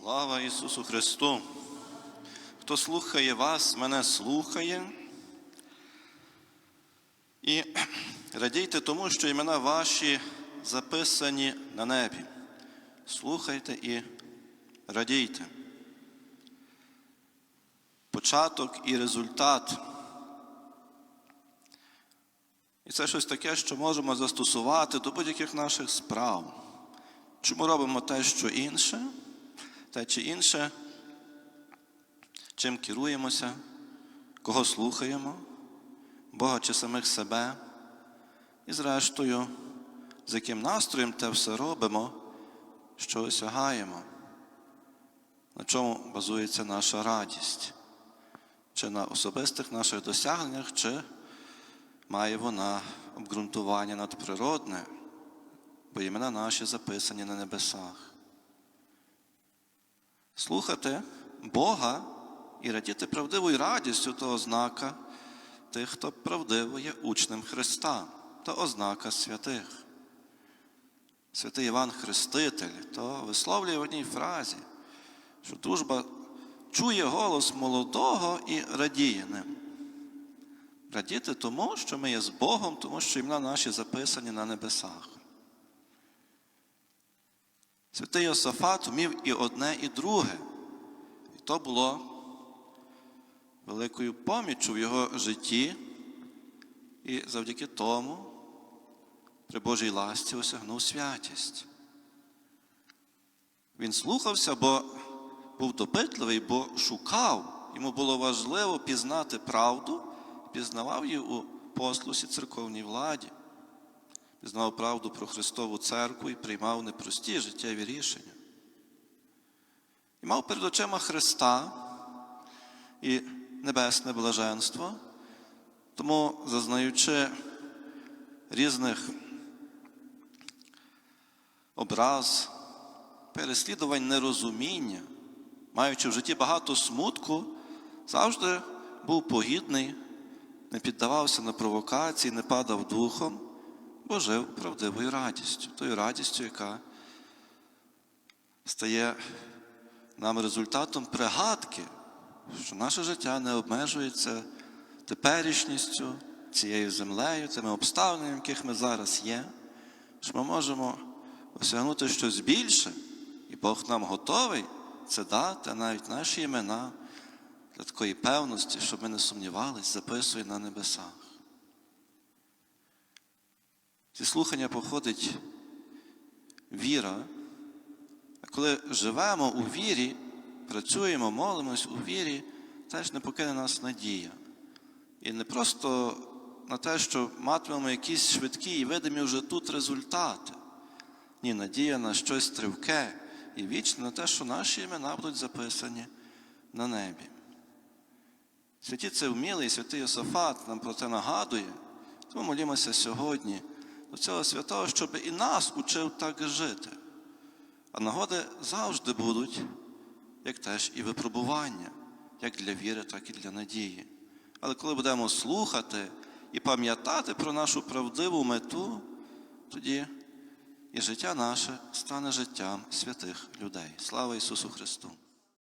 Слава Ісусу Христу! Хто слухає вас, мене слухає. І радійте тому, що імена ваші записані на небі. Слухайте і радійте. Початок і результат. І це щось таке, що можемо застосувати до будь-яких наших справ. Чому робимо те, що інше, те чи інше, чим керуємося, кого слухаємо, Бога чи самих себе, і зрештою, з яким настроєм те все робимо, що осягаємо, на чому базується наша радість, чи на особистих наших досягненнях, чи має вона обґрунтування надприродне, бо імена наші записані на небесах. Слухати Бога і радіти правдивою радістю то ознака тих, хто правдиво є учнем Христа, то ознака святих. Святий Іван Хреститель то висловлює в одній фразі, що дружба чує голос молодого і радіє ним. Радіти тому, що ми є з Богом, тому що імена наші записані на небесах. Святий Йосафат вмів і одне, і друге. І то було великою поміччю в його житті, і завдяки тому при Божій ласті осягнув святість. Він слухався, бо був допитливий, бо шукав. Йому було важливо пізнати правду, пізнавав її у послусі церковній владі, пізнав правду про Христову церкву і приймав непрості життєві рішення. І мав перед очима Христа і небесне блаженство, тому, зазнаючи різних образ, переслідувань нерозуміння, маючи в житті багато смутку, завжди був погідний, не піддавався на провокації, не падав духом, бо жив правдивою радістю, тою радістю, яка стає нам результатом пригадки, що наше життя не обмежується теперішністю, цією землею, тими обставинами, в яких ми зараз є, що ми можемо осягнути щось більше, і Бог нам готовий це дати, навіть наші імена для такої певності, щоб ми не сумнівались, записує на небесах. Зі слухання походить віра, а коли живемо у вірі, працюємо, молимось у вірі, теж не покине нас надія. І не просто на те, що матимемо якісь швидкі і видимі вже тут результати. Ні, надія на щось тривке і вічне на те, що наші імена будуть записані на небі. Святі це вмілий, святий Йосафат нам про це нагадує, тому молімося сьогодні цього святого, щоб і нас учив так жити. А нагоди завжди будуть, як теж і випробування, як для віри, так і для надії. Але коли будемо слухати і пам'ятати про нашу правдиву мету, тоді і життя наше стане життям святих людей. Слава Ісусу Христу!